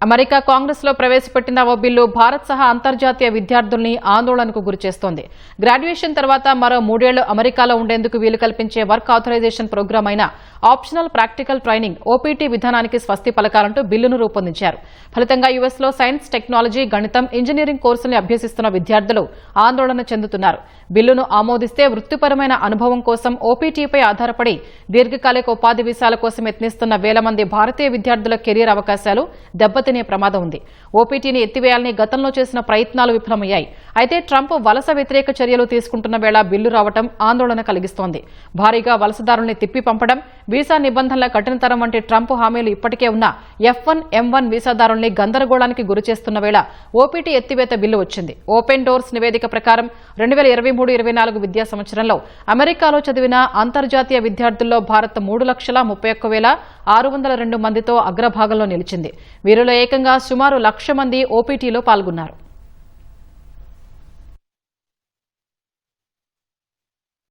America కాంగ్రెస్లో ప్రవేశపెట్టిన ఓ bill Bharat సహా అంతర్జాతీయ విద్యార్థుల్ని ఆందోళనకు గురిచేస్తోంది గ్రాడ్యుయేషన్ తర్వాత మరో మూడేళ్ళు అమెరికాలో ఉండేందుకు వీలు కల్పించే వర్క్ ఆథరైజేషన్ ప్రోగ్రాం అయిన ఆప్షనల్ ప్రాక్టికల్ ట్రైనింగ్ ఓపీటీ విధానానికి స్వస్తి పలకాలంటూ బిల్లును రూపొందించారు. ఫలితంగా యుఎస్లో సైన్స్ టెక్నాలజీ గణితం ఇంజనీరింగ్ కోర్సుల్ని అభ్యసిస్తున్న విద్యార్థులు ఆందోళన చెందుతున్నారు. బిల్లును ఆమోదిస్తే వృత్తిపరమైన అనుభవం కోసం ఓపీటీపై ఆధారపడి దీర్ఘకాలిక ఉపాధి వీసాల కోసం యత్నిస్తున్న వేల మంది భారతీయ విద్యార్థుల కెరీర్ అవకాశాలు దెబ్బతి దెబ్బతినే ప్రమాదం ఉంది. ఓపీటీని ఎత్తివేయాలని గతంలో చేసిన ప్రయత్నాలు విఫలమయ్యాయి. అయితే ట్రంప్ వలస వ్యతిరేక చర్యలు తీసుకుంటున్న వేళ బిల్లు రావటం ఆందోళన కలిగిస్తోంది. భారీగా వలసదారుల్ని తిప్పి పంపడం వీసా నిబంధనల కఠినతరం వంటి ట్రంప్ హామీలు ఇప్పటికే ఉన్న ఎఫ్ వన్ ఎం వన్ వీసాదారుల్ని గందరగోళానికి గురిచేస్తున్న వేళ ఓపీటీ ఎత్తివేత బిల్లు వచ్చింది. ఓపెన్ డోర్స్ నివేదిక ప్రకారం రెండు వేల ఇరవై మూడు ఇరవై నాలుగు విద్యా సంవత్సరంలో అమెరికాలో చదివిన అంతర్జాతీయ విద్యార్థుల్లో భారత్ మూడు లక్షల ముప్పై ఒక్క వేల ఆరు వందల రెండు మందితో అగ్రభాగంలో నిలిచింది. వీరిలో ఏకంగా సుమారు లక్ష మంది ఓపీటీలో పాల్గొన్నారు.